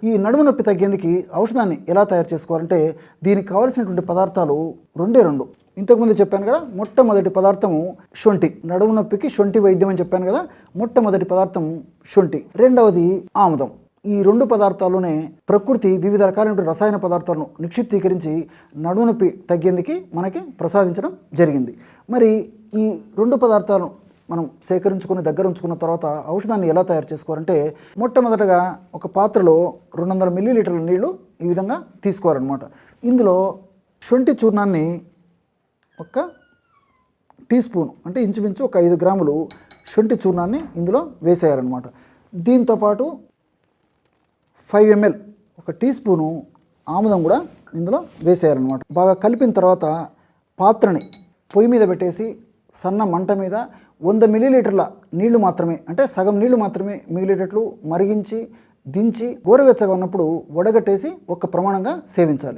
ఈ నడుము నొప్పి తగ్గేందుకు ఔషధాన్ని ఎలా తయారు చేసుకోవాలంటే దీనికి కావలసినటువంటి పదార్థాలు రెండే రెండు. ఇంతకుముందు చెప్పాను కదా మొట్టమొదటి పదార్థము శొంఠి. నడుము నొప్పికి శొంఠి వైద్యం అని చెప్పాను కదా మొట్టమొదటి పదార్థం శొంఠి. రెండవది ఆముదం. ఈ రెండు పదార్థాల్లోనే ప్రకృతి వివిధ రకాలైన రసాయన పదార్థాలను నిక్షిప్తీకరించి నడుము నొప్పి తగ్గేందుకు మనకి ప్రసాదించడం జరిగింది. మరి ఈ రెండు పదార్థాలను మనం సేకరించుకుని దగ్గర ఉంచుకున్న తర్వాత ఔషధాన్ని ఎలా తయారు చేసుకోవాలంటే మొట్టమొదటగా ఒక పాత్రలో రెండు వందల మిల్లీలీటర్ల నీళ్ళు ఈ విధంగా తీసుకోవాలన్నమాట. ఇందులో శొంఠి చూర్ణాన్ని ఒక టీ స్పూన్ అంటే ఇంచుమించు ఒక ఐదు గ్రాములు శొంఠి చూర్ణాన్ని ఇందులో వేసేయాలన్నమాట. దీంతోపాటు ఫైవ్ ఎంఎల్ ఒక టీ స్పూను ఆముదం కూడా ఇందులో వేసేయాలన్నమాట. బాగా కలిపిన తర్వాత పాత్రని పొయ్యి మీద పెట్టేసి సన్న మంట మీద వంద మిల్లీలీటర్ల నీళ్ళు మాత్రమే అంటే సగం నీళ్ళు మాత్రమే మిగిలేటట్లు మరిగించి దించి గోరువెచ్చగా ఉన్నప్పుడు వడగట్టేసి ఒక ప్రమాణంగా సేవించాలి.